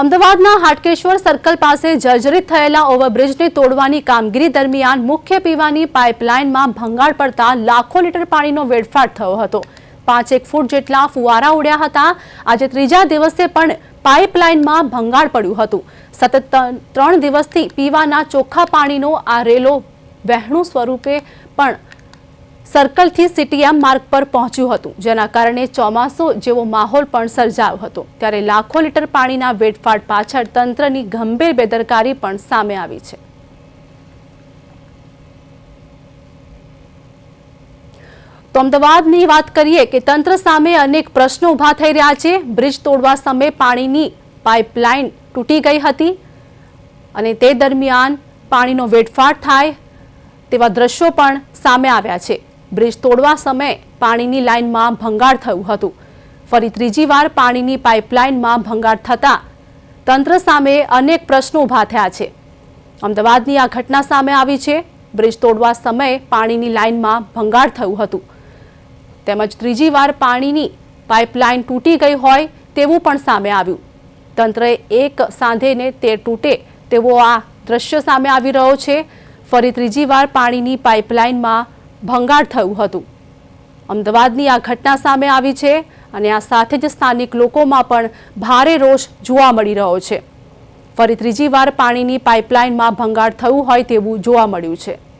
અમદાવાદના હાટકેશ્વર સર્કલ પાસે જર્જરિત થયેલા ઓવરબ્રિજને તોડવાની કામગીરી દરમિયાન મુખ્ય પીવાની પાઇપલાઇનમાં ભંગાણ પડતા લાખો લીટર પાણીનો વેડફાટ થયો હતો. પાંચેક ફૂટ જેટલા ફુવારા ઉડ્યા હતા. આજે ત્રીજા દિવસે પણ પાઇપલાઇનમાં ભંગાણ પડ્યું હતું. સતત ત્રણ દિવસથી પીવાના ચોખ્ખા પાણીનો આ રેલો વહેણું સ્વરૂપે પણ સર્કલથી સીટીએમ માર્ગ પર પહોંચ્યું હતું, જેના કારણે ચોમાસું જેવો માહોલ પણ સર્જાયો હતો. ત્યારે લાખો લીટર પાણીના વેડફાટ પાછળ તંત્રની ગંભીર બેદરકારી પણ સામે આવી છે. તો અમદાવાદની વાત કરીએ કે તંત્ર સામે અનેક પ્રશ્નો ઊભા થઈ રહ્યા છે. બ્રિજ તોડવા સમયે પાણીની પાઇપલાઇન તૂટી ગઈ હતી અને તે દરમિયાન પાણીનો વેડફાટ થાય તેવા દ્રશ્યો પણ સામે આવ્યા છે. બ્રિજ તોડવા સમયે પાણીની લાઇનમાં ભંગાણ થયું હતું. ફરી ત્રીજી વાર પાણીની પાઇપલાઇનમાં ભંગાણ થતાં તંત્ર સામે અનેક પ્રશ્નો ઊભા થયા છે. અમદાવાદની આ ઘટના સામે આવી છે. બ્રિજ તોડવા સમયે પાણીની લાઇનમાં ભંગાણ થયું હતું. તેમજ ત્રીજી વાર પાણીની પાઇપલાઇન તૂટી ગઈ હોય તેવું પણ સામે આવ્યું. તંત્રએ એક સાંધેને તે તૂટે તેવો આ દ્રશ્ય સામે આવી રહ્યો છે. ફરી ત્રીજી વાર પાણીની પાઇપલાઇનમાં ભંગાણ થયું હતું. અમદાવાદની આ ઘટના સામે આવી છે અને આ સાથે જ સ્થાનિક લોકોમાં પણ ભારે રોષ જોવા મળી રહ્યો છે. ફરી ત્રીજી વાર પાણીની પાઇપલાઇનમાં ભંગાણ થયું હોય તેવું જોવા મળ્યું છે.